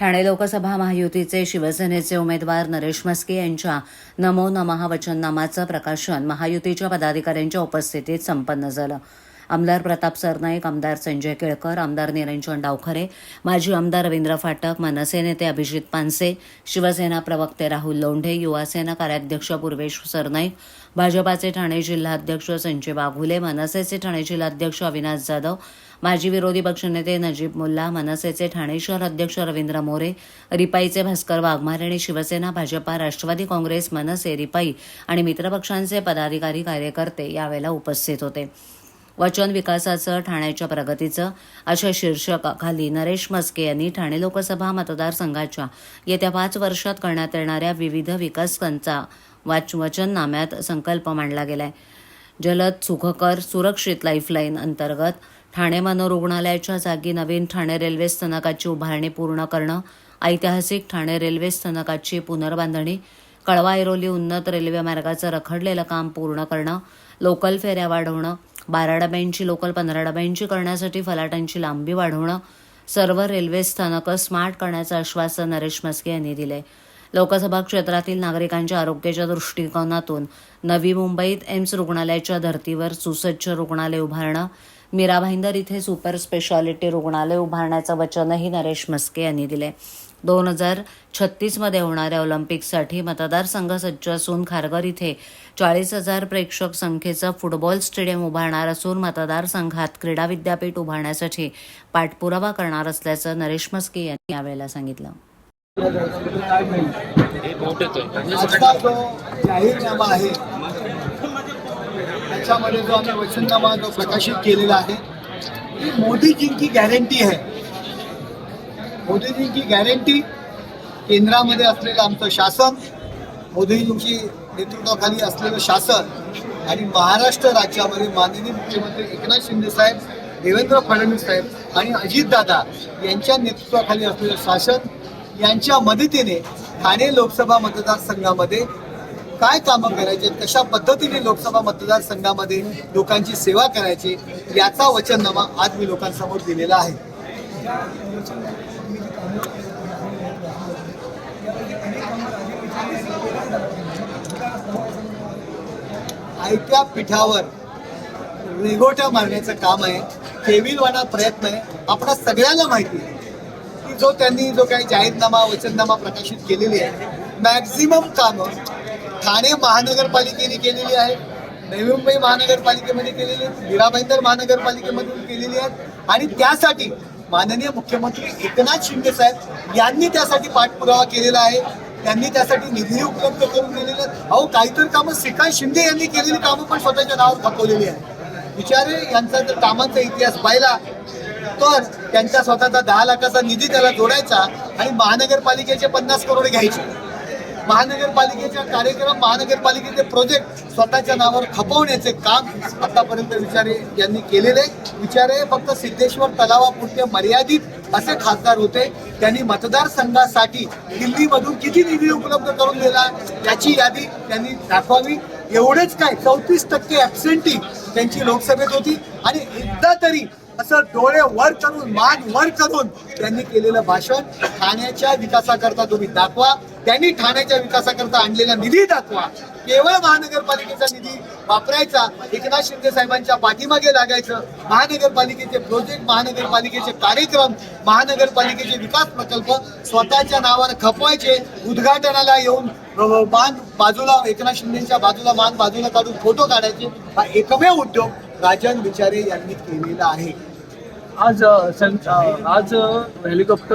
ठाणे लोकसभा महायुतीचे शिवसेनेचे उमेदवार नरेश मस्के यांच्या नमो नमः वचननामाचं प्रकाशन महायुतीच्या पदाधिकाऱ्यांच्या उपस्थितीत संपन्न झालं. आमदार प्रताप सरनाईक आमदार संजय केळकर आमदार निरंजन डावखरे माजी आमदार रवींद्र फाटक मनसे नेते अभिजित पानसे शिवसेना प्रवक्ते राहुल लोंढे युवासेना कार्याध्यक्ष पूर्वेश सरनाईक भाजपाचे ठाणे जिल्हाध्यक्ष संजय बाघुले मनसेचे ठाणे जिल्हाध्यक्ष अविनाश जाधव माजी विरोधी पक्षनेते नजीब मुल्ला मनसेचे ठाणे शहर अध्यक्ष रवींद्र मोरे रिपाईचे भास्कर वाघमारे आणि शिवसेना भाजपा राष्ट्रवादी काँग्रेस मनसे रिपाई आणि मित्रपक्षांचे पदाधिकारी कार्यकर्ते यावेळेला उपस्थित होते. वचन विकासाचं ठाण्याच्या प्रगतीचं अशा शीर्षकाखाली नरेश मस्के यांनी ठाणे लोकसभा मतदारसंघाच्या येत्या पाच वर्षात करण्यात येणाऱ्या विविध विकासकांचा वाच वचननाम्यात संकल्प मांडला गेलाय. जलद सुखकर सुरक्षित लाईफलाईन अंतर्गत ठाणे मनोरुग्णालयाच्या जागी नवीन ठाणे रेल्वे स्थानकाची उभारणी पूर्ण करणं ऐतिहासिक ठाणे रेल्वे स्थानकाची पुनर्बांधणी कळवा ऐरोली उन्नत रेल्वे मार्गाचं रखडलेलं काम पूर्ण करणं लोकल फेऱ्या वाढवणं बारा डब्यांची लोकल पंधरा डब्यांची करण्यासाठी फलाटांची लांबी वाढवणं सर्व रेल्वे स्थानकं स्मार्ट करण्याचं आश्वासन नरेश म्हस्के यांनी दिले लोकसभा क्षेत्रातील नागरिकांच्या आरोग्याच्या दृष्टिकोनातून नवी मुंबईत एम्स रुग्णालयाच्या धर्तीवर सुसज्ज रुग्णालय उभारणं मीरा भाईंदर इथे सुपर स्पेशालिटी रुग्णालय उभारण्याचं वचनही नरेश म्हस्के यांनी दिले दोन हजार छत्तीसमध्ये होणाऱ्या ऑलिम्पिकसाठी मतदारसंघ सज्ज असून खारघर इथे चाळीस हजार प्रेक्षक संख्येचं फुटबॉल स्टेडियम उभारणार असून मतदारसंघात क्रीडा विद्यापीठ उभारण्यासाठी पाठपुरावा करणार असल्याचं नरेश मस्के यांनी यावेळेला सांगितलं. आजचा जो जाहीरनामा आहे त्याच्यामध्ये जो आम्ही वचननामा जो प्रकाशित केलेला आहे ही मोदीजींची गॅरंटी आहे. मोदीजींची गॅरंटी केंद्रामध्ये असलेलं आमचं शासन मोदीजींची नेतृत्वाखाली असलेलं शासन आणि महाराष्ट्र राज्यामध्ये माननीय मुख्यमंत्री एकनाथ शिंदे साहेब देवेंद्र फडणवीस साहेब आणि अजितदादा यांच्या नेतृत्वाखाली असलेलं शासन यांच्या मदतीने ठाणे लोकसभा मतदारसंघामध्ये काय कामं करायचे कशा पद्धतीने लोकसभा मतदारसंघामध्ये लोकांची सेवा करायची याचा वचननामा आज मी लोकांसमोर दिलेला आहे. आयत्या पिठावर रेगोट्या मारण्याचं काम आहे. केविलवाना प्रयत्न आहे. आपणा सगळ्याला माहिती आहे की जो त्यांनी जो काही जाहीरनामा वचननामा प्रकाशित केलेली आहे मॅक्झिमम कामं ठाणे महानगरपालिकेने केलेली आहे नवी मुंबई महानगरपालिकेमध्ये केलेली आहेत. मीरा महानगरपालिकेमधून केलेली आहेत. आणि त्यासाठी माननीय मुख्यमंत्री एकनाथ शिंदे साहेब यांनी त्यासाठी पाठपुरावा केलेला आहे. त्यांनी त्यासाठी निधी उपलब्ध करून दिलेले अहो काहीतरी कामं श्रीकांत शिंदे यांनी केलेली कामं पण स्वतःच्या नावावर थकवलेली आहे विचारे यांचा जर कामांचा इतिहास पाहिला तर त्यांचा स्वतःचा दहा लाखाचा निधी त्याला जोडायचा आणि महानगरपालिकेचे पन्नास करोड घ्यायचे. महानगरपालिकेचा कार्यक्रम महानगरपालिकेचे प्रोजेक्ट स्वतःच्या नावावर खपवण्याचे काम आतापर्यंत विचारे यांनी केलेले विचारे फक्त सिद्धेश्वर तलावापुरते मर्यादित असे खासदार होते. त्यांनी मतदारसंघासाठी दिल्लीमधून किती निधी उपलब्ध करून दिला याची यादी त्यांनी दाखवावी. एवढेच काय चौतीस टक्के ऍबसेंटी त्यांची लोकसभेत होती. आणि एकदा तरी असं डोळे वर करून मान वर करून त्यांनी केलेलं भाषण ठाण्याच्या विकासाकरता तुम्ही दाखवा. त्यांनी ठाण्याच्या विकासाकरता आणलेला निधी दाखवा. केवळ महानगरपालिकेचा निधी वापरायचा एकनाथ शिंदे साहेबांच्या पाठीमागे लागायचं. महानगरपालिकेचे प्रोजेक्ट महानगरपालिकेचे कार्यक्रम महानगरपालिकेचे विकास प्रकल्प स्वतःच्या नावावर खपवायचे. उद्घाटनाला येऊन मान बाजूला एकनाथ शिंदेच्या बाजूला मान बाजूला काढून फोटो काढायचे. हा एकमेव उद्योग राजन विचारे यांनी केलेला आहे. आज आज हेलिकॉप्टर